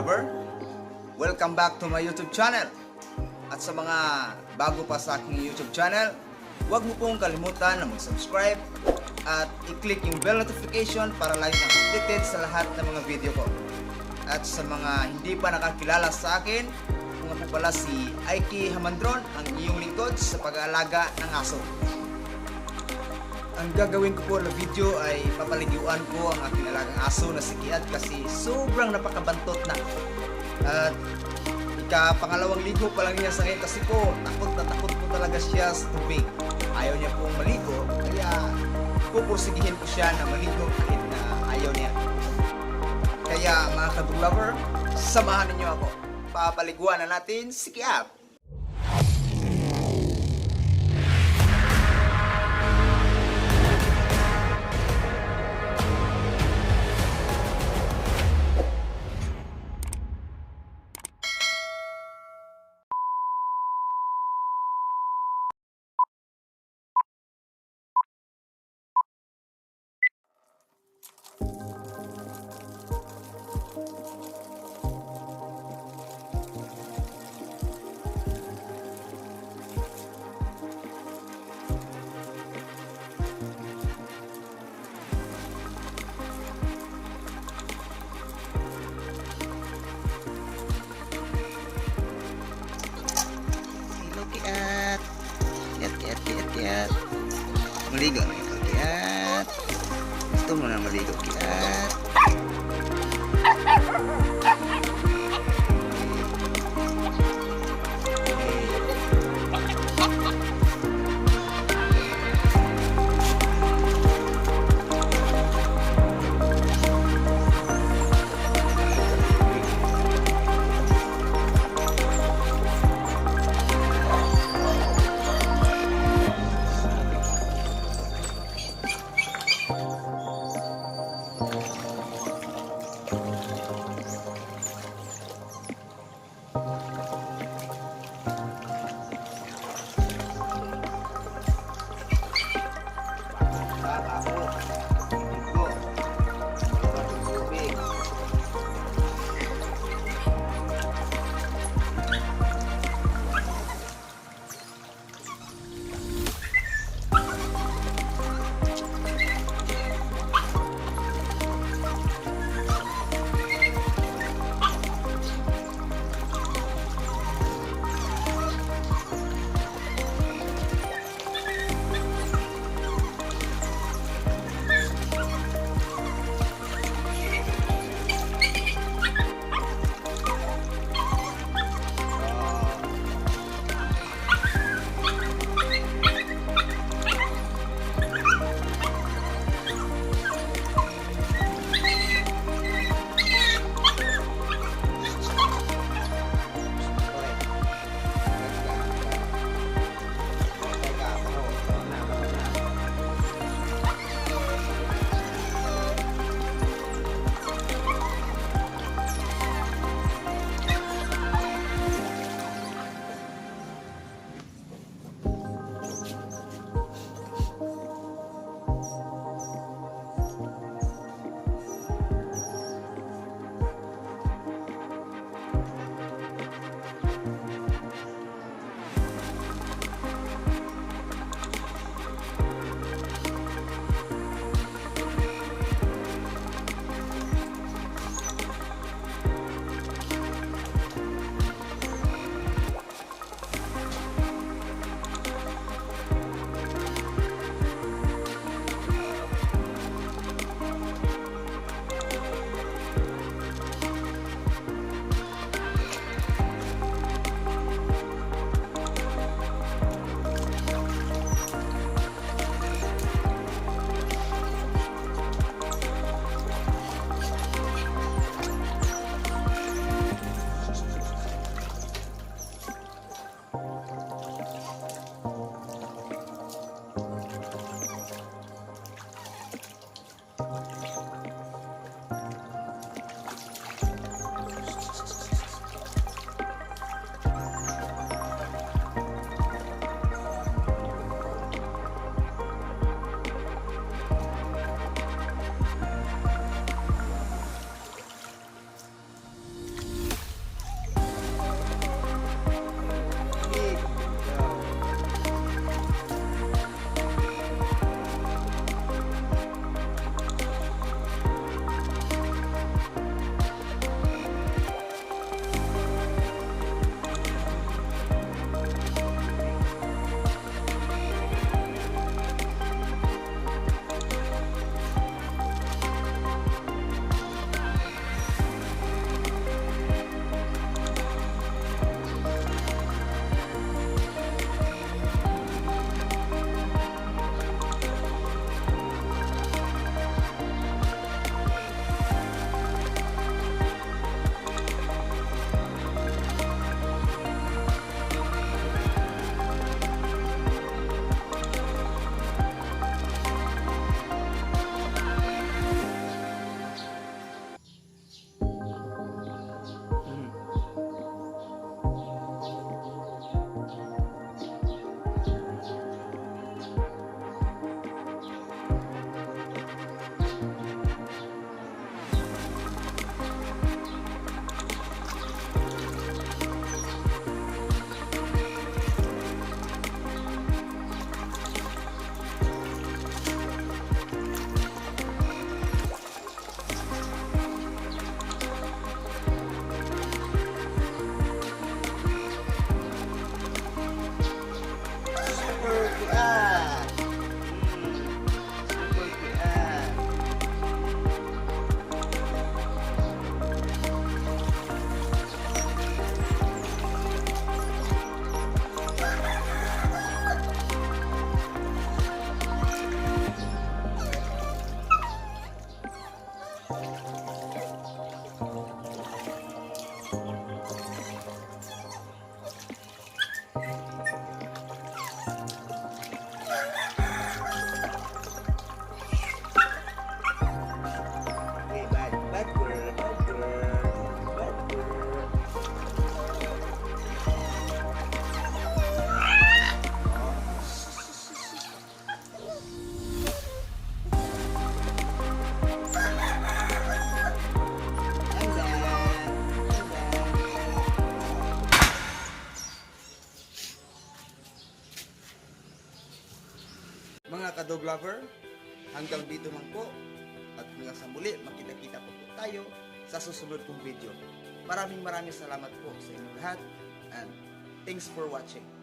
lover. Welcome back to my YouTube channel. At sa mga bago pa sa aking YouTube channel, huwag mo pong kalimutan na mag-subscribe at i-click yung bell notification para lagi kang updated sa lahat ng mga video ko. At sa mga hindi pa nakakilala sa akin, po pala si Aiki Hamandron, ang iyong lingkod sa pag-aalaga ng aso. Ang gagawin ko po na video ay papaliguan ko ang aking alagang aso na si Kiat kasi sobrang napakabantot na. At ika pangalawang ligo pa lang niya sa ngayon kasi po takot na takot po talaga siya sa tubig. Ayaw niya pong maligo kaya pupursigihin ko siya na maligo kahit na ayaw niya. Kaya mga kabug lover, samahan ninyo ako. Papaliguan na natin si Kiat. Maligo Kiat. Gusto mo na maligo, Kiat. Wow. Mga kadog lover, hanggang dito lang po. At hanggang sa muli, makita-kita po po tayo sa susunod kong video. Maraming maraming salamat po sa inyong lahat. And thanks for watching.